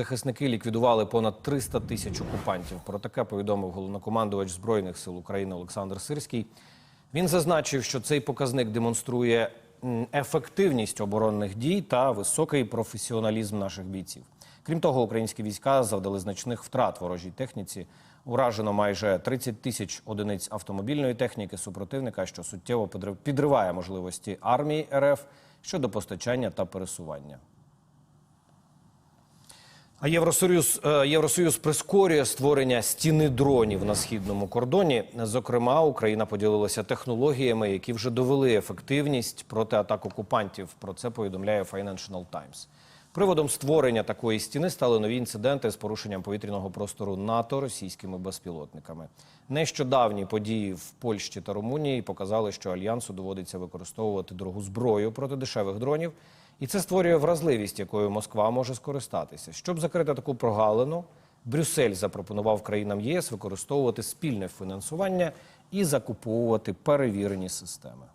Захисники ліквідували понад 300 тисяч окупантів. Про таке повідомив головнокомандувач збройних сил України Олександр Сирський. Він зазначив, що цей показник демонструє ефективність оборонних дій та високий професіоналізм наших бійців. Крім того, українські війська завдали значних втрат ворожій техніці. Уражено майже 30 тисяч одиниць автомобільної техніки супротивника, що суттєво підрив- підриває можливості армії РФ щодо постачання та пересування. А Євросоюз, е, Євросоюз прискорює створення стіни дронів на східному кордоні. Зокрема, Україна поділилася технологіями, які вже довели ефективність проти атак окупантів. Про це повідомляє Financial Times. Приводом створення такої стіни стали нові інциденти з порушенням повітряного простору НАТО російськими безпілотниками. Нещодавні події в Польщі та Румунії показали, що альянсу доводиться використовувати дорогу зброю проти дешевих дронів. І це створює вразливість, якою Москва може скористатися. Щоб закрити таку прогалину, Брюссель запропонував країнам ЄС використовувати спільне фінансування і закуповувати перевірені системи.